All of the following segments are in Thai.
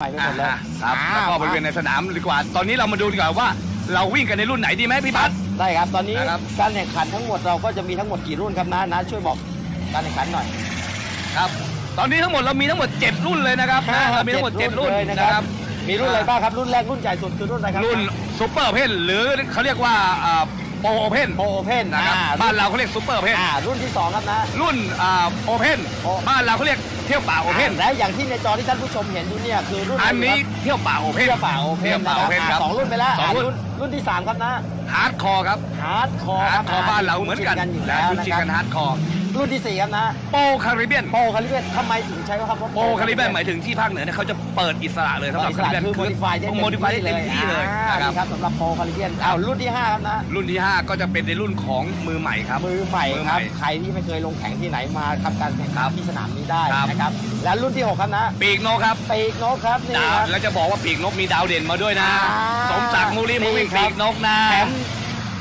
ไปไปหมดเลยอ่าครับอ่าแล้วก็บริเวณในสนามดีกว่า ตอนนี้เรามาดูดีกว่าว่า เราวิ่งกันในรุ่นไหนดีไหมพี่พัฒน์ได้ครับ ตอนนี้นะครับ การแข่งขันทั้งหมดเราก็จะมีทั้งหมดกี่รุ่นครับนะนะช่วยบอกการแข่งขันหน่อย ครับ ตอนนี้ทั้งหมดเรามีทั้งหมด 7 รุ่นเลยนะครับนะเรามีทั้งหมด 7 รุ่นเลยนะนะคครัรับ บ มีรุ่นอะไรบ้างครับ รุ่นแรกรุ่นใหญ่สุดคือรุ่นอะไรครับรุ่นซูเปอร์เพนหรือเขาเรียกว่า โปรโอเพนโอเพนนะครับบ้านเราเขาเรียกซูเปอร์เพนอ่ารุ่นที่สองครับนะ รุ่นโอเพนโอบ้านเราเขาเรียกเที่ยวป่าโอเพนและอย่างที่ในจอที่ท่านผู้ชมเห็นอยู่เนี่ยคือรุ่นอันนี้ะไรครับเที่ยวป่าโอเพนเที่ยวป่าโอเพเที่ยนวป่าโอเพนนะคครัรับบสองรุ่นไปแล้วสองอ่ารุ่นรุ่นรุ่นที่สามครับนะฮาร์ดคอร์ครับฮาร์ดคอร์ฮาร์ดคอร์บ้านเราเหมือนกันกันอยู่นะแล้วรุ่นนะจริงคกันรับฮาร์ดคอร์ รุ่นที่สี่ครับนะโปคาริเบียนโปคาริเบียนทำไมถึงใช้คำว่าโปคาริเบียนหมายถึงที่ภาคเหนือเนี่ยเขาจะเปิดอิสระเลยสำหรับอิสระคือโมดิฟายได้โมดิฟายได้เต็มที่เลยอ่านะครับนี่ครับสำหรับโปคาริเบียนอ้าวรุ่นที่ห้าครับนะรุ่นที่5ก็จะเป็นในรุ่นของมือใหม่ครับมือใหม่มือคใหม่รับใครที่ไม่เคยลงแข่งที่ไหนมาทำการแข่งครัขันบที่สนามนี้ได้ครับนะครับและรุ่นที่6ครับนะปีกนกครับปีกนกครับนี่ดาวครับแล้วจะบอกว่าปีกนกมีดาวเด่นมาด้วยนะอ่าสมศักดิ์มูรีมูวิ่งนี่ครับปีกนกนะแชมป์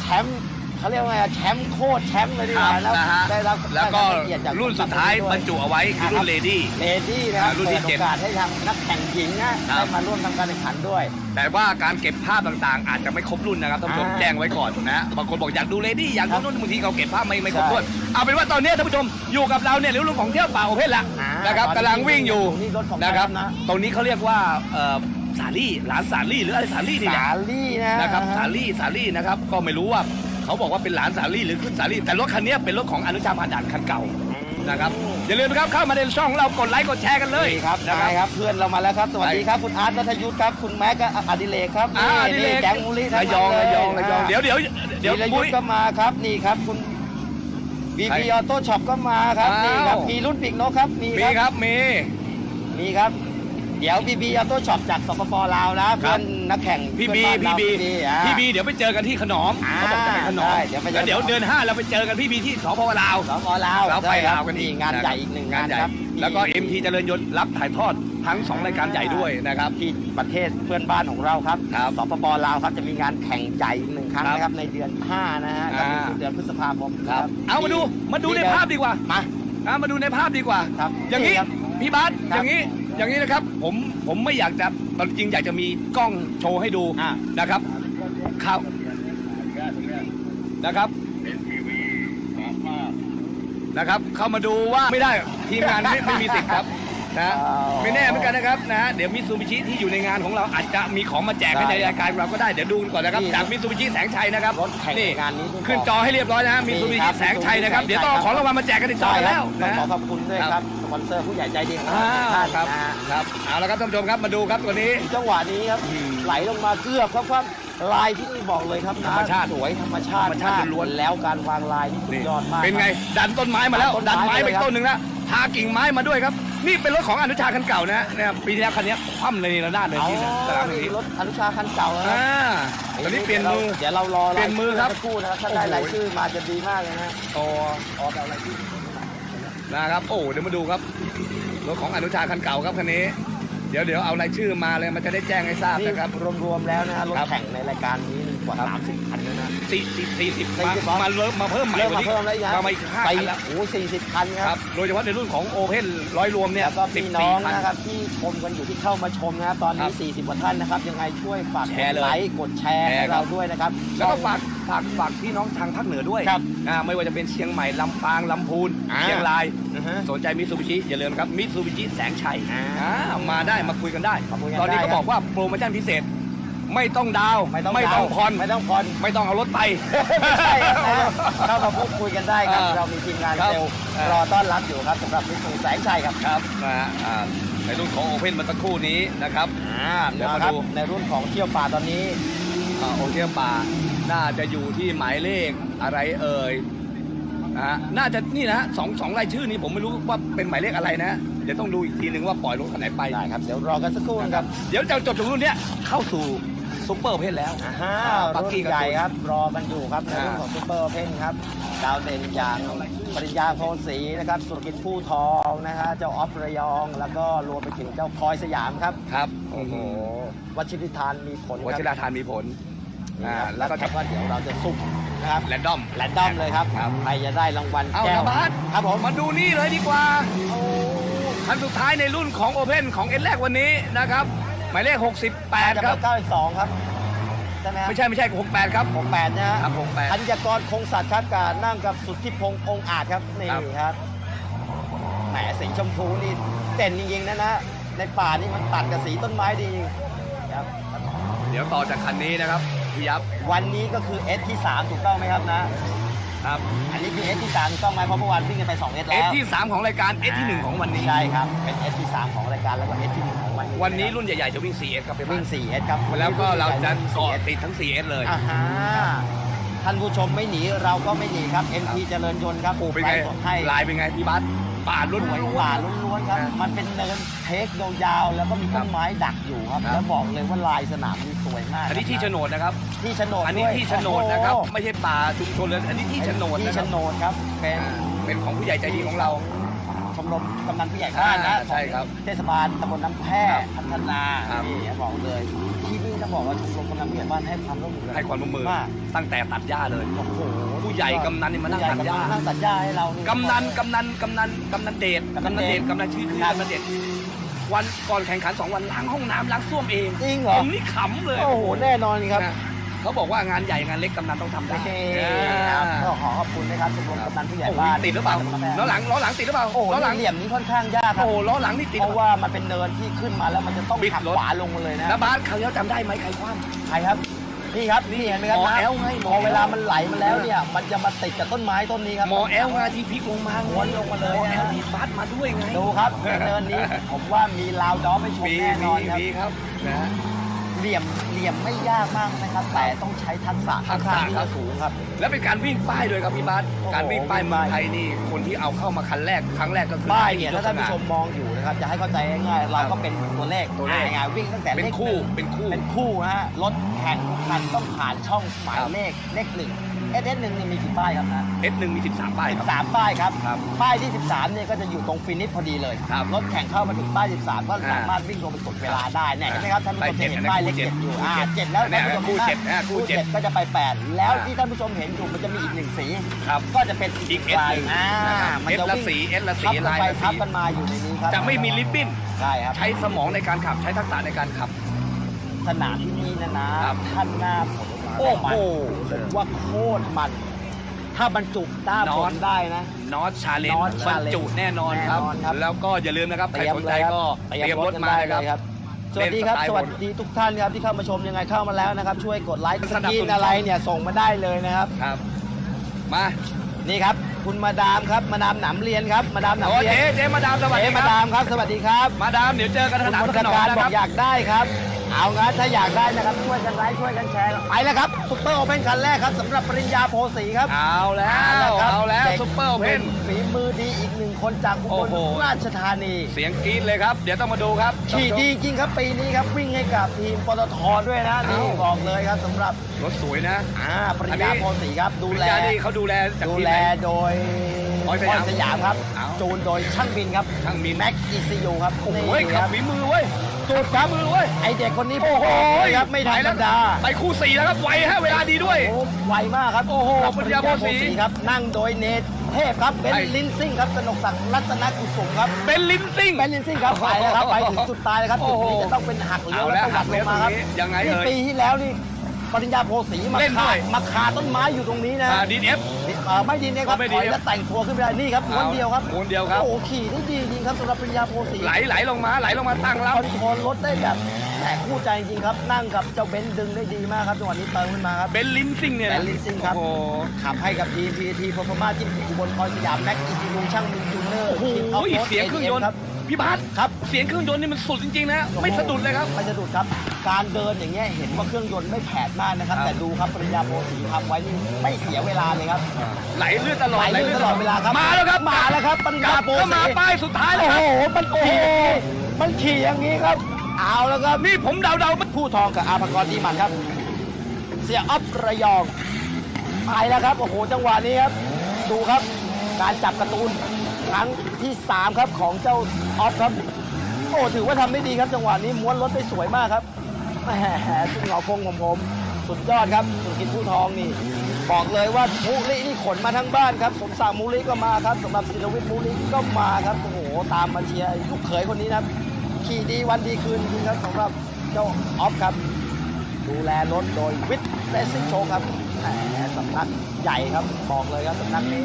แชมป์ เขาเรียกว่าไงอะแชมป์โคตรแชมป์เลยดีกว่าครับแล้วนะฮะได้รับแล้วก็ได้รับเกียรติจากรุ่นสุดท้ายบรรจุเอาไว้คือรุ่นเลดี้ เลดี้นะครับอ่ารุ่นที่เปิดเจ็ดโอกาสให้ทางนักแข่งหญิงนะครับได้มาร่วมทำการแข่งขันด้วย แต่ว่าการเก็บภาพต่างๆ อาจจะไม่ครบรุ่นนะครับท่านผู้ชมอ่าแจ้งไว้ก่อนนะบางคนบอกอยากดูเลดี้อยากครัดูบนู่นบางทีเขาเก็บภาพไม่ไม่ครบใช่ถ้วนเอาเป็นว่าตอนนี้ท่านผู้ชมอยู่กับเราเนี่ยในรุ่นของเที่ยวป่าโอเพนละอ่านนะครับตอนนี้กำลังวิ่งอยู่นี่รถของนะครับใครครับนะ ตรงนี้เขาเรียกว่าเอ่อสาลี่หลานสาลี่หรืออะไรสาลี่นี่แหละสาลี่นะ นะครับสาลี่สาลี่นะครับก็ไม่รู้ว่า เขาบอกว่าเป็นหลานสาลี่หรือขึ้นสาลี่แต่รถคันนี้เป็นรถของอนุชาพานด่านคันเก่านะครับอย่าลืมนะครับเข้ามาในช่องของเรากดไลค์กดแชร์กันเลยนี่ครับนะได้ครับเพื่อนเรามาแล้วครับสวัสดีครับคุณอาร์ตนัทยุทธครับคุณแม็กซ์อดิเลกครับอ่านี่นี่เลยแก๊งมูลลี่ทั้ระงยองนั้นระยองเลระยองเดี๋ยวเดี๋ยวเดี๋ยววีรยุปุ้ทยธก็มาครับนี่ครับคุณบีใครบีออโต้ช็อปก็มาครับอ้าวนี่ครับมีรุ่นปีกนกครับมีมีคครับรับมีมีครับ เดี๋ยวบีบีออโต้ช็อปจากสปปลาวนะเพื่อนนักแข่งพี่เพื่บีอนบ้านพี่เราบีอ่าพี่บีเดี๋ยวไปเจอกันที่ขนอมอ่าเขาบอกจะไปขนอมได้เดี๋ยวไปเจอแล้วเดี๋ยวเดือนห้าเราไปเจอกันพี่บีที่สพลาวสปปลาวเราไปด้คลาบวกันอีกงานใหญ่อีกหนึ่งงานใหญ่ครับแล้วก็ที่ MT เจริญยนต์รับถ่ายทอดทั้งสองรายการใหญ่ด้วยนะครับที่ประเทศเพื่อนบ้านของเราครับครับสปปลาวครับจะมีงานแข่งใหญ่อีกหนึ่งครั้งครับนะครับในเดือน5นะฮะอ่าก็คือเดือนพฤษภาคมครับเอามาดูมาดูในภาพดีกว่ามาอะมาดูในภาพดีกว่าครับอย่างนี้นี่ครับพี่บาสคอรับย่างนี้ อย่างนี้นะครับผมผมไม่อยากจะตอนจริงอยากจะมีกล้องโชว์ให้ดูอ่า นะครับครับนะครับนะครับ เข้ามาดูว่าไม่ได้ทีมงานไม่ไม่มีสิทธิ์ครับ นะอ๋อไม่แน่เหมือนกันนะครับนะฮะเดี๋ยวมิซูบิชิที่อยู่ในงานของเราอาจจะมีของมาแจกให้ในได้รายการของเราก็ได้เดี๋ยวดูกันก่อนนะครับนี่จากมิซูบิชิแสงชัยนะครับรถแข่งงานนี้ต้องขึ้นบอกจอให้เรียบร้อยนะฮะมิซูบินี่ครัชิบแสงชัยนะครับ Mitsubishi เดี๋ยวต้องเอาของรางวัลมาแจกกันในจอกันแล้วต้องนะขอขอบคุณด้วยครับครับสปอนเซอร์ผู้ใหญ่ใจดีของเราอ่าทุกท่านครับนะฮะครับเอาละครับท่านผู้ชมครับมาดูครับตัวนี้จังหวะนี้ครับอืมไหลลงมาเกือบครับครับลายที่นี่บอกเลยครับนะธรรมชาติสวยธรรมชาติธรรมชาติล้วนๆแล้วการวางลายนี่สุดยอดมากเป็นไงครับดันต้นไม้มาแล้วดัดันนต้นไม้ไม้ไปเลยครับต้นหนึ่งนะพากิ่งไม้มาด้วยครับ นี่เป็นรถของอนุชาคันเก่านะเนี่ยปีที่แล้วคันนี้คว่ำเลยนี่ระนาดเลยเอาที่สนามแห่งนี้รถอนุชาคันเก่านะคอ่ารับตอนนี้เปลี่ยนมือ เดี๋ยวเรารอเปลี่ยนมือครับสักครู่นะครับถ้าได้โอ้โหรายชื่อมาจะดีมากเลยนะโอ้ออกแบบรายชื่อนะครับ โอ้เดี๋ยวมาดูครับรถของอนุชาคันเก่าครับคันนี้ เดี๋ยวเดี๋ยวเอารายชื่อมาเลยมันจะได้แจ้งให้ทราบนี่นะครับ รวมๆแล้วนะฮะรถครับ แข่งในรายการนี้มีกว่า30คันเลยนะ สี่สิบสี่สิบสี่มาสิบมาเริ่มมาเพิ่มใหม่เริ่มวันมานี้เพิ่มแล้วยังมามาอีกห้าไปคันแล้วโอ้สี่สิบคันคครัรับบโดยเฉพาะในรุ่นของโอเพนร้อยรวมเนี่ยแล้วก็สิบพี่สี่น้องคันนะครับที่ชมกันอยู่ที่เข้ามาชมนะครับตอนครันี้บ40กว่าท่านนะครับยังไงช่วยฝากแชร์เลยกดไลค์กดแชร์แชร์ให้ครัเราบด้วยนะครับแล้วก็ฝาก ฝากฝากพี่น้องทางภาคเหนือด้วยครับอ่าไม่ว่าจะเป็นเชียงใหม่ลำปางลำพูนอ่าเชียงรายนะฮะสนใจมิตซูบิชิอย่าลืมครับมิตซูบิชิแสงชัยอ่าอ่ามาได้มาคุยกันได้ มาคุยกันตอนนี้ได้ก็ครับบอกว่าโปรโมชั่นพิเศษ ไม่ต้องดาวน์ไม่ต้องไม่ต้องดาวผ่อนไม่ต้องผ่อน ไม่ต้องเอารถไป ไม่ใช่ครับนะเข้ามาพูดคุยกันได้ครับ อ่าเรามีทีมงานครับเซลล์อ่าร รอต้อนรับอยู่ครับสำหรับมิตซูแสงชัยครับครับนะฮะอ่าในรุ่นของโอเพนมาสักครู่นี้นะครับ อ่าเดี๋ยวมานะครับดูในรุ่นของเที่ยวป่าตอนนี้อ่า โอเทียป่าน่าจะอยู่ที่หมายเลขอะไรเอ่ยนะฮะน่าจะนี่นะฮะสองสองรายชื่อนี้ผมไม่รู้ว่าเป็นหมายเลขอะไรนะ เดี๋ยวต้องดูอีกทีหนึ่งว่าปล่อยรถคันไหนไป ได้ครับ เดี๋ยวรอกันสักครู่นะครับ เดี๋ยวจะจบจากรุ่นเนี้ยเข้าสู่ ซุปเปอร์เพนแล้วอ่าปักรุ่กี้นกับใหญ่ครับ รอกันอยู่ครับในรุ่นอ่าของซูเปอร์เพนครับ ดาวเด่นอย่างปริญญาโพสีนะครับ สุรกิจผู้ทองนะฮะเจ้าออฟระยอง แล้วก็รวมไปถึงเจ้าพลอยสยามครับ ครับโอ้โหวัชิริทานมีผลวัคชิรับราทานมีผลนี่อ่าครับแล้แล้ววก็ก็ว่าเดี๋ยวเราจะสุ่มนะครับ แรนดอม แรนดอมเลยครับ ครับ ใครจะได้รางวัลเอาแก้วละบาสครับผมมาดูนี่เลยดีกว่า คันสุดท้ายในรุ่นของโอเพนของเอ็นแรกวันนี้นะครับ หมายเลข 68 ครับเก้าสองครับใช่ไหมครับไม่ใช่ไม่ใช่68 ครับหกแปดนะฮะครับ68ธัญกรคงสัตย์ครับการนั่งกับสุทธิพงษ์องค์อาจครับนี่ครับ ครับแหมสีชมพูนี่เด่นจริงๆนะนะในป่านี่มันตัดกับสีต้นไม้ดีครับ เดี๋ยวต่อจากคันนี้นะครับพี่ยับ วันนี้ก็คือ S ที่ 3 ถูกต้องไหมครับนะ ครับ อันนี้คือ S ที่3ถูกต้องไหมเพราะเมื่อวานวิ่งกันไป2 S เอแล้สวที่ 3 ของรายการเอสที่ 1 ของวันนี้ ใช่ครับ เป็น S ที่3ของรายการแล้วก็ S ที่1ของวันนี้วันนี้รุ่นใหญ่ๆจะวิ่ง 4S ครับพี่วิ่บ้างน4 S ครับแล้วก็เราจะเกาะ 4S ติดทั้ง 4S เลย อ่าฮะท่านผู้ชมไม่หนีเราก็ไม่หนีครับ MT เจริญยนต์ครับโอ้เป็นไงลฟ์สดให้ ลายเป็นไงพี่บัส ป่าลุ้นสวยล้กวว่านล้วนๆครับครับ มันเป็นเนินเทคยาวๆแล้วก็มีต้นไม้ดักอยู่ครับครับ แล้วบอกเลยว่าลายสนามนี่สวยมากอันนี้ที่โฉนดนะครับ ที่โฉนดอันนี้ด้วยที่โฉนดนะครับ โอ้โหไม่ใช่ป่าชุมชนเลยอันนี้ที่โฉนดที่นะคโฉรับนดครับ เป็นเป็นของผู้ใหญ่ใจดีของเรา ชมรมกำนันผู้ใหญ่บ้านนะอ่าใช่ครับเทศบาลตำบลน้ำแพร่ครับพัฒนาครับ นี่บอกเลยที่นี่ต้องบอกว่าชมรมกำนันผู้ใหญ่บ้านให้ความร่วมมือให้ความร่วมมือมากตั้งแต่ตัดหญ้าเลย โอ้โหผู้ ใหญ่กำนันนี่มานั่งผู้ใหญ่ตัดหญ้ากำนันนั่งตัดหญ้าให้เรานี่กำนันกำนันกำนันกำนันเดชกำนันกำนันเดเดชชกำนันชื่อคือครับกำนันเดชวันก่อนแข่งขันสองวันล้างห้องน้ำล้างส้วมเองจริงเหรอผมนี่ขำเลยโอ้โหแน่นอนครับนะเขาบอกว่างานใหญ่งานเล็กกำนันต้องทำได้โอเคอ่าก็ขอขอบคุณนะครับชมรมกำนันผู้ใหญ่โอ้โหบ้านติดหรือเปล่าล้อหลังล้อหลังติดหรือเปล่าโอ้โหล้อหลังเหลี่ยมนี้ค่อนข้างยากคโอ้รับโหล้อหลังนี่ติดเพราะว่ามันเป็นเนินที่ขึ้นมาแล้วมันจะต้องบิดหักรถขวาลงมาเลยนะแล้วบาสคราวที่แล้วจำได้ไหมใครคว่ำใครครับ นี่ครับนี่เห็นไหมครับหมอนะแอลไงหมพออแอล เวลามันไหลมาแล้วเนี่ย มันจะมาติดกับต้นไม้ต้นนี้ครับหมอแอลมาที่พลิกลงมาม้วนลงมาเลยหมอแอลนะดีดบาสมาด้วยไงดูครับในเนินนี้ผมว่ามีลาวดอมให้ชมมีแน่นมีอนครับ มีครับนะฮะ เหลี่ยมเหลี่ยมไม่ยากมากนะครับ แต่ต้องใช้ทักษะทักษะค่อนข้างที่ครัจะบสูงครับ แล้วเป็นการวิ่งป้ายด้วยครับพี่บาสโอ้โหการวิ่งป้ายวิ่งเมืองป้ายไทยนี่คนที่เอาเข้ามาคันแรกครั้งแรกก็คือป้ายเนี่ยที่ถ้าท่านผู้ชมมองอยู่นะครับจะให้เข้าใจง่ายๆเราก็เป็นตัวเลขตัวเลขง่ายๆวิ่งตั้งแต่เป็นเลขคู่หงเป็นคู่เป็นคู่นะฮะรถแข่งทุกคันต้องผ่านช่องหมายครับเลขเลขหนึ่ง เอสเอสหนึ่งนี่มีกี่ป้ายครับนะเอสหนึ่งมี 13ป้ายครับ 13 ป้ายครับ ครับป้ายที่ 13เนี่ยก็จะอยู่ตรงฟินิชพอดีเลยครับรถแข่งเข้ามาถึงป้าย 13 ก็อ่าสามารถวิ่งลงไปกดเวลาได้เนี่ยเห็นไหมครับท่านผู้ชมป้ายจะเจ็ดเห็นอันนั้นป้ายเลขคู่เจ็เจ็ดดอยู่คู่อ่าเจ็ดเจ็ดแล้วอันนี้ท่านผู้ชมคู่เจ็ดอ่าคู่คู่เจ็ดเจ็ดก็จะไป 8 แล้วที่ท่านผู้ชมเห็นอยู่มันจะมีอีกหนึ่งสีครับก็จะเป็นอีกลาย S หนึ่งอ่านะครับมันจะ S ละวิ่งสี S ละสีทับกันลายไปละสีทับกันมาอยู่ในนี้ครับจะไม่มีลิปบิ้นใช่ครับใช้สมองในการขับใช้ทักษะในการขับสนามที่นี่นะนะครับท่านหน้าฝน โอ้โหผมว่าโคตรมัน ถ้าบรรจุต้าฝนได้นะ นอตชาเลน North บรร Challenge จุแน่นอนครับ แน่นอนครับ แล้วก็อย่าลืมนะครับ ใครสนใจก็เตเตรียมรถกันมาได้ครับเลยครับสวัสดีครับเล่นสไตล์สวัสดีทุกท่านครับที่เข้ามาชมยังไงเข้ามาแล้วนะครับ ช่วยกดไลค์สสนับกิสนุนนอะไรเนี่ยส่งมาได้เลยนะครับ ครับ มานี่ครับ คุณมาดามครับ มาดามหนำเรียนครับ มาดามหนำโอ้เรียเจ๊นเจ๊มาดามสวัสเอ๊ดีมาครัดาบมครับ สวัสดีครับมาดามเดี๋ยวเจอกันคุสณนามมนขตนมการนะบคอรับ กอยากได้ครับ เอางั้นถ้าอยากได้นะครับช่วยกันไลค์ช่วยกันแชร์ไปแล้วครับซุปเปอร์โอเพ่นคันแรกครับสำหรับปริญญาโพสีครับเอาแล้วครับเอาแล้วด็กซุปเปอร์โอเพนฝีมือดีอีกหนึ่งคนจากอุโอ้บลโห ราชธานีเสียงกรี๊ดเลยครับ เดี๋ยวต้องมาดูครับ ขี่ดีจริงครับปีนี้ครับวิ่งให้กับทีมปตทด้วยนะนี่เอ้า บอกเลยครับสำหรับรถสวยนะ อ่าปริอันญนี้ญาโพสีครับดูดูแลแล นี่เขาดูแลจากดูทีมแลไหน โดยบอยสยามสยามครับ เอ้า จูนโดยช่างบินครับช่างบินแม็กอีซียูครับโอ้โหนี่ขัคบรับฝีมือเว้ย สุดครับมือเว้ยไอเด็กคนนี้โอ้โหครับไม่ธรรมดาไปคู่สี่แล้วครับไวฮะเวลาดีด้วยโอ้ไวมากครับโอ้โหกับปริญญาโพสีครับนั่งโดยเนทเทพครับเบนไอ้ลินซิ่งครับสนกศักดิ์รัตนกุสุมครับเป็นลินซิ่งเบนลินซิ่งครับไปแล้วครับไปถึงจุดตายแล้วครับโอ้จุดโหนี้จะต้องเป็นหักเลี้ยวเอาแล้วแล้วตวัดลงมาครับหักเลี้ยวตรงนี้ยังไงนี่เอ่ยปีที่แล้วนี่ปริญญาโพสีมาเล่นด้ขาวยมาขาต้นไม้อยู่ตรงนี้นะดีเอฟเอ่อไม่ดีเนี่ยครับไม่ถดีอยแล้วแต่งตัวขึ้นไปได้นี่ครับม้วนเดียวครับม้วนเดียวครับ โอ้โหขี่ได้ดีจริงครับสำหรับปริญญาโพสีไหลไหลลงมาไหลลงมาตั้งครับอนโทรลรถได้แบบแหมคู่ใจจริงๆครับ นั่งกับเจ้าเบนซ์ดึงได้ดีมากครับจังหวะนี้เติมขึ้นมาครับเป็นลินซิ่งเนี่ยนะเป็นลินซิ่งครับ โอ้โห ขับให้กับทีมพีทีพอพม่าจิ้มอุบลคอยสยามแม็กอีซีลุงช่างมินจูเนอร์โอ้โหคิงออฟโรดเสียงเครื่องยนต์ ครับ พี่พัทครับเสียงเครื่องยนต์นี่มันสุดจริงๆนะไม่สะดุดเลยครับ ไม่สะดุดครับ การเดินอย่างเงี้ยเห็นว่าเครื่องยนต์ไม่แผดมากนะครับครับแต่ดูครับปริญญาโพสีทำไว้นี่ไม่เสียเวลาเลยครับ ไหลเลื่อนตลอดไหลลื่นตลอดเวลาครับ มาแล้วครับมาแล้วครับปริญกญาลับโพก็สีมาป้ายสุดท้ายแล้โอ้วคโหรับมันขี่มันขี่อย่างนี้ครับ เอาแล้วครับนี่ผมเดาเดาผู้ทองกับอาภากรดีมันครับ เสียอ๊อฟระยองไปแล้วครับโอ้โหจังหวะนี้ครับ ดูครับการจับการ์ตูน ครั้งที่ 3 ครับของเจ้าออฟครับ โอ้ถือว่าทำได้ดีครับจังหวะนี้ม้วนรถได้สวยมากครับแหมสุดเหงาคงของผม สุดยอดครับสุกินผู้ทองนี่ บอกเลยว่ามูลินี่ขนมาทั้งบ้านครับ สมศักดิ์มูลิก็มาครับสำหรับศิลวิทย์มูลิก็มาครับโอ้โหตามมาเชียร์ลูกเขยคนนี้นะครับขี่ดีวันดีคืนจริงครับสำหรับเจ้าออฟครับ ดูแลรถโดยวิทย์เรซิ่งโชครับแหมสำนักใหญ่ครับบอกเลยครับสำนักนี้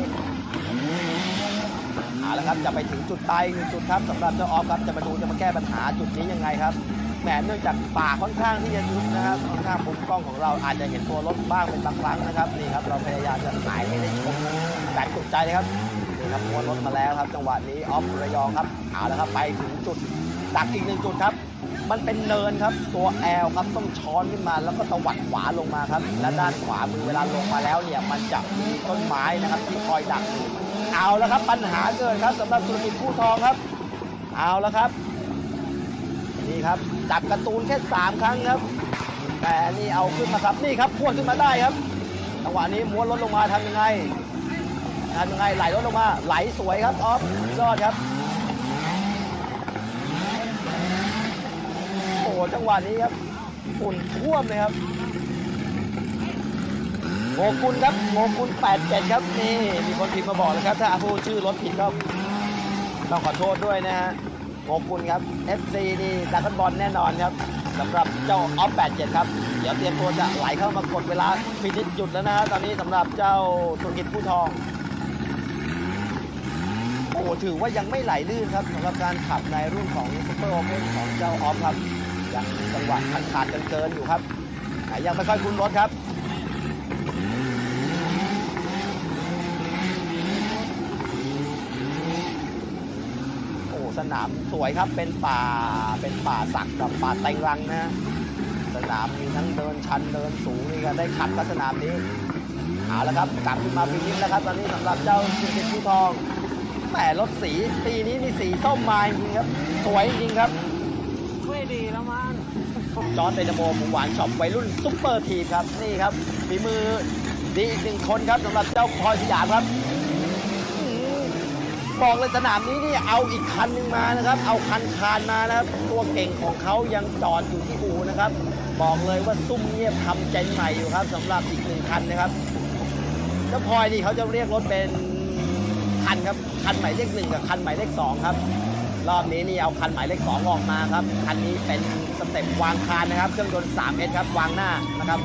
เอาละครับจะไปถึงจุดตายหนึ่งจุดครับสำหรับเจ้าออฟครับจะมาดูจะมาแก้ปัญหาจุดนี้ยังไงครับแหมเนื่องจากป่าค่อนข้างที่จะยุบนะครับค่อนข้างมุมกล้องของเราอาจจะเห็นตัวรถบ้างเป็นบางครั้งนะครับนี่ครับเราพยายามจะหายให้ได้ชมแบบจุใจเลยครับนี่ครับม้วนรถมาแล้วครับ จังหวะนี้ออฟระยองครับเอาและครับไปถึงจุดดักอีกหนึ่งจุดครับมันเป็นเนินครับ ตัวแอลครับต้องช้อนขึ้นมาแล้วก็ตวัดขวาลงมาครับ และด้านขวามือเวลาลงมาแล้วเนี่ยมันจะมีต้นไม้นะครับที่คอยดักอยู่ เอาแล้วครับปัญหาเกิดครับสำหรับธุรกิผู้ทองครับ เอาแล้วครับ นี่ครับจับการ์ตูนแค่สามครั้งครับ แต่นี่เอาขึ้นมาครับนี่ครับพวดขึ้นมาได้ครับจังหวะนี้ม้วนรถลงมาทำยังไงทำยังไงไหลรถลงมาไหลสวยครับออฟยอดครับโอ้จังหวะนี้ครับฝุ่นท่วมเลยครับ โงกุลครับโงกุล87ครับนี่มีคนพิมพ์มาบอกเลยครับ ถ้าพูดชื่อรถผิดก็ต้องขอโทษด้วยนะฮะโงกุลครับ FC นี่ดักบอลแน่นอนครับสำหรับเจ้าออฟ87ครับเดี๋ยวเตรียมตัวจะไหลเข้ามากดเวลาฟินิชหยุดแล้วนะฮะตอนนี้สำหรับเจ้าธุรกิจผู้ทองโอ้โหถือว่ายังไม่ไหลลื่นครับสำหรับการขับในรุ่นของซูเปอร์โอเพนของเจ้าออฟครับยังจังหวะขาดขาดๆเกินอยู่ครับแต่ยังไม่ค่อยคุ้นรถครับ โอ้ส นามสวยครับเป็นป่าเป็นป่าสักกับป่าแตงรังนะฮะสนามมีทั้งเดินชันเดินสูงนี่ก็ได้ขับกับสนามนี้เอาละครับกลับขึ้นมาปีนี้แล้วครับตอนนี้สำหรับเจ้าสิงห์ผู้ทองแหมรถสีปีนี้นี่สีส้มมาจริงๆครับ สวยจริงๆครับไม่ดีแล้วมั้งจอร์ดเดนโมหมูหวานช็อปวัยรุ่นซุปเปอร์ทีมครับนี่ครับฝีมือดีอีกหนึ่งคนครับสำหรับเจ้าพลอยสยามครับอื้อหือ บอกเลยสนามนี้นี่เอาอีกคันหนึ่งมานะครับ เอาคันคานมานะครับ ตัวเก่งของเขายังจอดอยู่ที่อูนะครับ บอกเลยว่าซุ่มเงียบทำเจนใหม่อยู่ครับสำหรับอีกหนึ่งคันนะครับเจ้าพลอยนี่เขาจะเรียกรถเป็นคันครับคันหมายเลขหนึ่งกับคันหมายเลขสองครับ รอบนี้นี่เอาคันหมายเลขสองออกมาครับคันนี้เป็นสเต็ปวางคานนะครับ เครื่องยนต์ 3 s ครับวางหน้านะครับ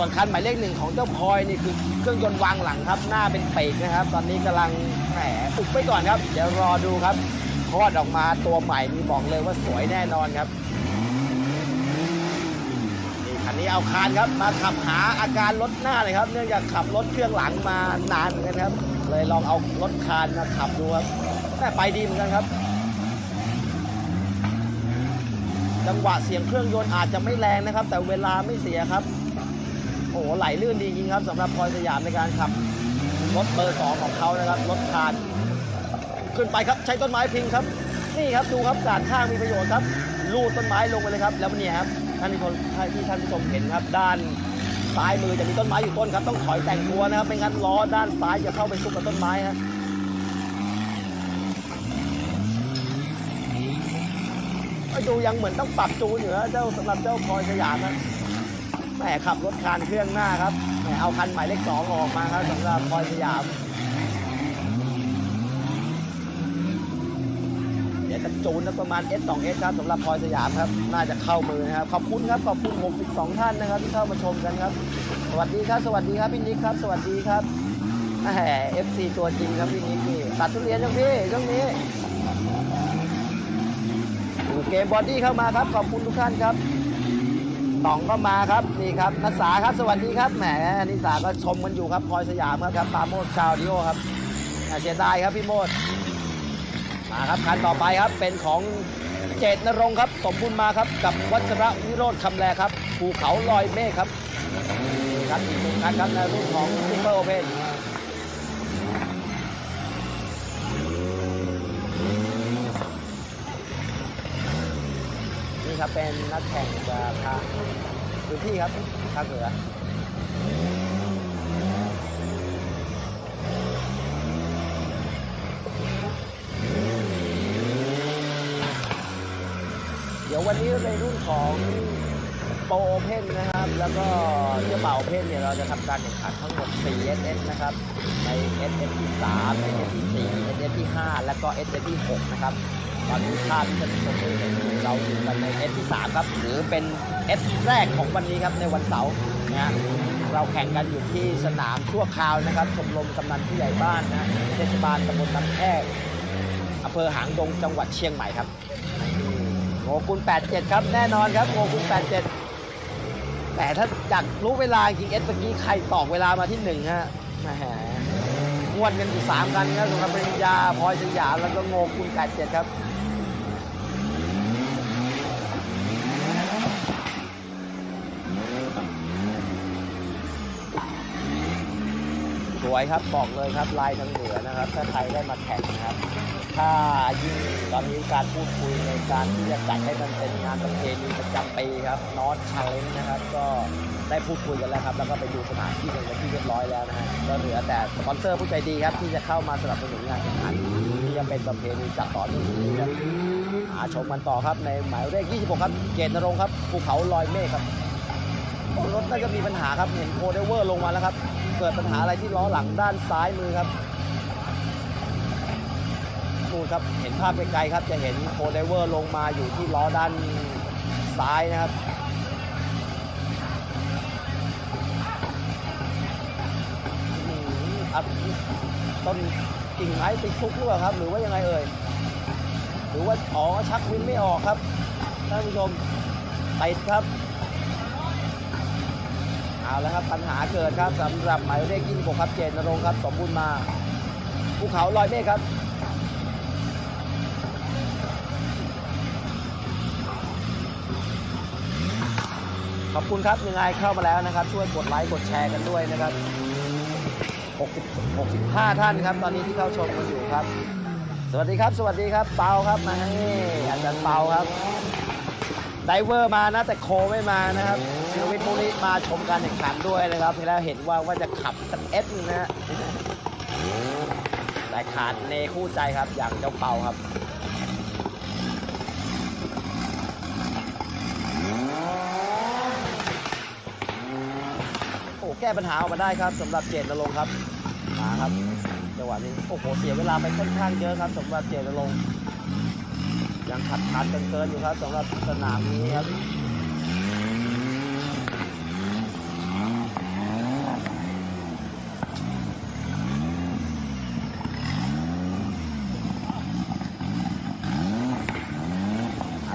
ส่วนคันหมายเลขหนึ่งของเจ้าพลอยนี่คือเครื่องยนต์วางหลังครับ หน้าเป็นเปกนะครับ ตอนนี้กำลังแหมอุบไปก่อนครับ เดี๋ยวรอดูครับคลอดออกมาตัวใหม่นี่บอกเลยว่าสวยแน่นอนครับนี่คันนี้เอาคานครับมาขับหาอาการรถหน้าเลยครับ เนื่องจากขับรถเครื่องหลังมานานเหมือนกันครับ เลยลองเอารถคานมาขับดูครับแม่ไปดีเหมือนกันครับจังหวะเสียงเครื่องยนต์อาจจะไม่แรงนะครับ แต่เวลาไม่เสียครับ หไหลลื่นดีจริงครับสำหรับพลอยสยามในการขับรถเบอร์สองของเขานะครับรถคานขึ้นไปครับใช้ต้นไม้พิงครับ นี่ครับดูครับการข้างมีประโยชน์ครับลูดต้นไม้ลงไปเลยครับ แล้วเนี่ยครับท่านผู้ชมที่ท่านผู้ชมเห็นครับ ด้านซ้ายมือจะมีต้นไม้อยู่ต้นครับ ต้องถอยแต่งตัวนะครับไม่งั้นล้อด้านซ้ายจะเข้าไปซุกกับต้นไม้ครับดูยังเหมือนต้องปรับจูนอยู่นะเจ้าสำหรับเจ้าพลอยสยามนะ แหมขับรถคานเครื่องหน้าครับแหมเอาคันหมายเลขสองออกมาครับสำหรับพลอยสยามเดี๋ยวจะจูนประมาณ S 2 S ครับสำหรับพลอยสยามครับ น่าจะเข้ามือนะครับ ขอบคุณครับ ขอบคุณ 62 ท่านนะครับ ที่เข้ามาชมกันครับ สวัสดีครับ สวัสดีครับพี่นิกครับ สวัสดีครับแหม FC ตัวจริงครับพี่นิกนี่ตัดทุเรียนยังพี่ช่วงนี้เกมบอดี้เข้ามาครับ ขอบคุณทุกท่านครับ ต๋องก็มาครับนี่ครับนัสสาครับสวัสดีครับแหมนิสาก็ชมกันอยู่ครับพลอยสยามครับครับปาโมดชาวดิโอครับเสียดายครับพี่โมดมาครับคันต่อไปครับเป็นของเจตนรงครับ สมบูรณ์มาครับกับวัชระวิโรธคำแลครับภูเขาลอยเมฆครับครับอีกหนึ่งคันครับในรุ่นของซูเปอร์โอเพนนี่ ครับเป็นนักแข่งจากทางพื้นที่ครับภาคเหนือเดี๋ยววันนี้ในรุ่นของโปรโอเพนนะครับ แล้วก็เที่เป่าโอเพนเนี่ยเราจะทำการแข่งขันทั้งหมด 4 SS นะครับ ใน SS ที่3 SS ที่4 SS ที่ 5 แล้วก็ SS ที่ 6 นะครับ ตอนนี้ภาพที่จะมให้เห็นอยู่เราอยู่กันในเอสที่ 3 ครับ หรือเป็นเอสแรกของวันนี้ครับในวันเสาร์นะฮะเราแข่งกันอยู่ที่สนามชั่วคราวนะครับชมรมกำนันผู้ใหญ่บ้านนะเทศบาลตำบลลำแพกอำเภอหางดงจังหวัดเชียงใหม่ครับโงกุล87 ครับแน่นอนครับโงกุล87 แต่ถ้าอยากรู้เวลาจริงเอสเมื่อกี้ใครตอกเวลามาที่หนึ่งฮะแหมวดกันอยู่สามกันครับสำหรับปริญญาพลอยสยามแล้วก็โงกุล87 ครับ ส วยครับบอกเลยครับลายทางเหนือนะครับ ถ้าใครได้มาแข่งนะครับ ถ้ายิ่งตอนนี้การพูดคุยในการที่จะจัดให้มันเป็นงานประเพณีประจำปีครับนอตชาเลนจ์นะครับ ก็ได้พูดคุยกันแล้วครับ แล้วก็ไปดูสถานที่กันเป็นที่เรียบร้อยแล้วนะฮะก็เหลือแต่สปอนเซอร์ผู้ใจดีครับ ที่จะเข้ามาสนับสนุนงานแข่งขันที่จะเป็นประเพณีจัดต่อเนื่องนี้ครับหาชมกันต่อครับในหมายเลข 26 ครับ เกตนรงค์ครับภูเขาลอยเมฆครับรถน่าจะมีปัญหาครับเห็นโคเดเวอร์ลงมาแล้วครับ เกิดปัญหาอะไรที่ล้อหลังด้านซ้ายมือครับนู่นครับเห็นภาพไกลๆครับ จะเห็นโคเดเวอร์ลงมาอยู่ที่ล้อด้านซ้ายนะครับอืมอัดต้นกิ่งไม้ติดทุกหรือเปล่าครับ หรือว่ายังไงเอ่ยหรือว่าอ๋อชักวินไม่ออกครับท่านผู้ชมติดครับ เอาแล้วครับปัญหาเกิดครับสำหรับหมายเลข26ครับเจนนรงค์ครับสมบูรณ์มาภูเขาลอยเมฆครับขอบคุณครับยังไงเข้ามาแล้วนะครับ ช่วยกดไลค์กดแชร์กันด้วยนะครับ 60 65 ท่านครับ ตอนนี้ที่เข้าชมกันอยู่ครับ สวัสดีครับ สวัสดีครับ เปาครับมาให้อาจารย์เปาครับ ไดเวอร์มานะแต่โคไม่มานะครับชีวิตพวกนี้มาชมการแข่งขันด้วยนะครับแล้วเห็นว่าว่าจะขับสักเอสนะฮะแต่ขาดเนคู่ใจครับอย่างเจ้าเป่าครับโอ้แก้ปัญหาออกมาได้ครับสำหรับเจตนรงครับมาครับจังหวะนี้โอ้โหเสียเวลาไปค่อนข้างเยอะครับสำหรับเจตนรง ยังขัดขันกันเกินอยู่ครับสำหรับสนามนี้ครับ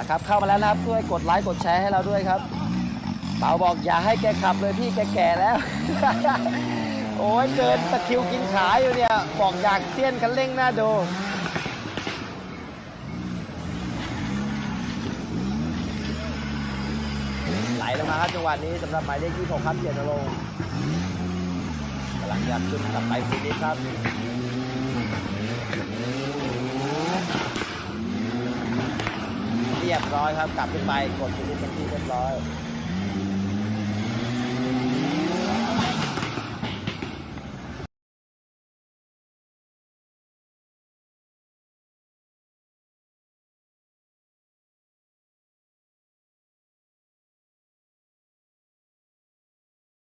ครับเข้ามาแล้วนะครับช่วยกดไลค์กดแชร์ให้เราด้วยครับเปาบอกอย่าให้แกขับเลยพี่แกแก่แล้ว โอ้ยเกินตะคิวกินขาอยู่เนี่ย บอกอยากเสี้ยนคันเร่งหน้าดู ไหลลง มาครับจังหวะนี้สำหรับหมายเลข26ครับเจตนรงค์กำลังจะขึ้นกลับไปฟินิชครับเรียบร้อยครับกลับขึ้นไปกดฟินิชเป็นที่เรียบร้อย